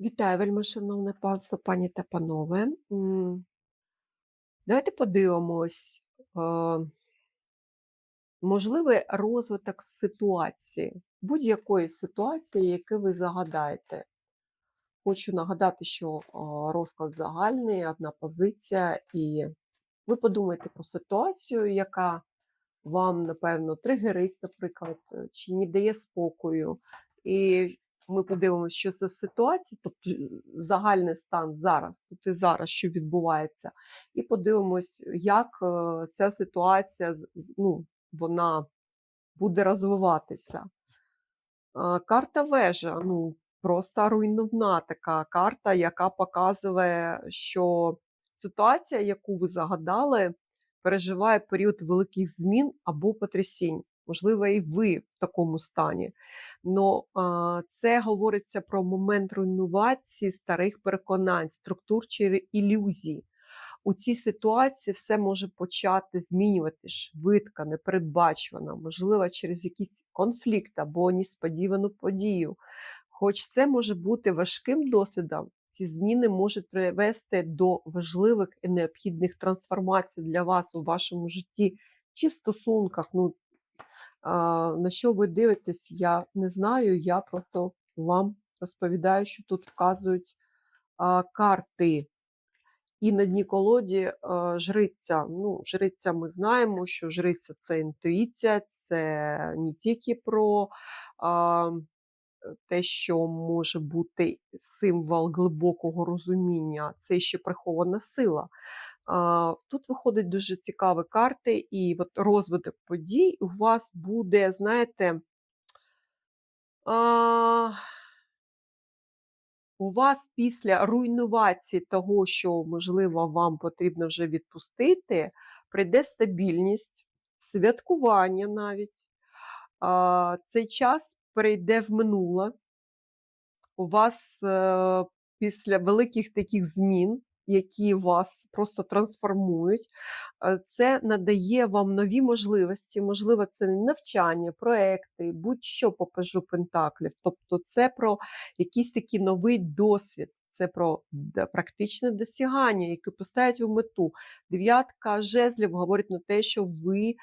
Вітаю, вельмишановне панство, пані та панове. Давайте подивимось, можливий розвиток ситуації, будь-якої ситуації, яку ви загадаєте. Хочу нагадати, що розклад загальний, одна позиція, і ви подумайте про ситуацію, яка вам, напевно, тригерить, наприклад, е, чи не дає спокою. І ми подивимося, що це ситуація, тобто е, загальний стан зараз, тут і зараз, що відбувається, і подивимось, як е, ця ситуація ну, вона буде розвиватися. Карта вежа, ну, просто руйнівна така карта, яка показує, що ситуація, яку ви загадали, переживає період великих змін або потрясінь. Можливо, і ви в такому стані. Но це говориться про момент руйнувації старих переконань, структур чи ілюзій. У цій ситуації все може почати змінювати швидко, непередбачувано, можливо, через якийсь конфлікт або несподівану подію. Хоч це може бути важким досвідом, ці зміни можуть привести до важливих і необхідних трансформацій для вас у вашому житті чи в стосунках. Ну, на що ви дивитесь, я не знаю. Я просто вам розповідаю, що тут вказують карти. І на дні колоді жриця. Ну, жриця ми знаємо, що жриця це інтуїція, це не тільки про те, що може бути символ глибокого розуміння, це ще прихована сила. Тут виходять дуже цікаві карти, і от розвиток подій у вас буде, знаєте, у вас після руйнувації того, що, можливо, вам потрібно вже відпустити, прийде стабільність, святкування навіть. Цей час перейде в минуле. У вас е, після великих таких змін, які вас просто трансформують, е, це надає вам нові можливості. Можливо, це навчання, проекти, будь-що по пажу Пентаклів. Тобто, це про якийсь такий новий досвід. Це про практичне досягання, яке поставить у мету. Дев'ятка жезлів говорить на те, що ви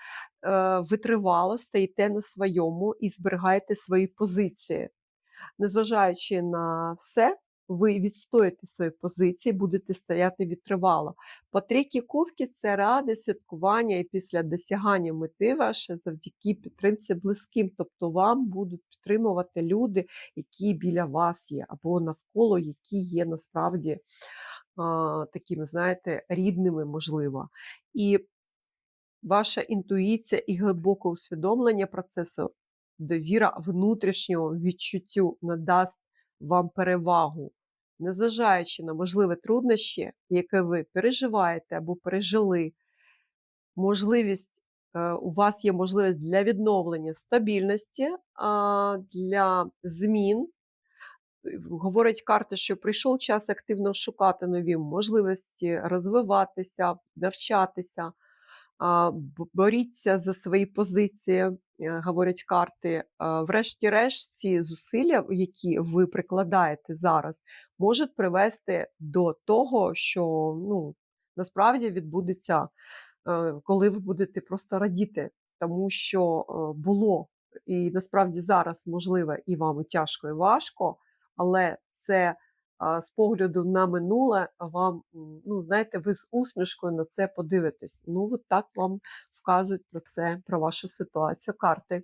е, витривало стоїте на своєму і зберігаєте свої позиції незважаючи на все, ви відстоїте свої позиції, будете стояти відтривало. По трійки кубки це ради, святкування і після досягання мети ваше завдяки підтримці близьким. Тобто вам будуть підтримувати люди, які біля вас є, або навколо, які є насправді а, такими, знаєте, рідними, можливо. І ваша інтуїція і глибоке усвідомлення процесу, довіра внутрішнього відчуттю надасть вам перевагу, незважаючи на можливі труднощі, які ви переживаєте або пережили, можливість. е, У вас є можливість для відновлення стабільності, для змін. Говорить карти, що прийшов час активно шукати нові можливості, розвиватися, навчатися, боріться за свої позиції, е, говорять карти. Врешті-решт, ці зусилля, які ви прикладаєте зараз, можуть привести до того, що ну, насправді відбудеться, е, коли ви будете просто радіти, тому що е, було і насправді зараз можливо і вам тяжко, і важко, але це з погляду на минуле вам, ну знаєте, ви з усмішкою на це подивитесь. Ну, от так вам вказують про це, про вашу ситуацію карти.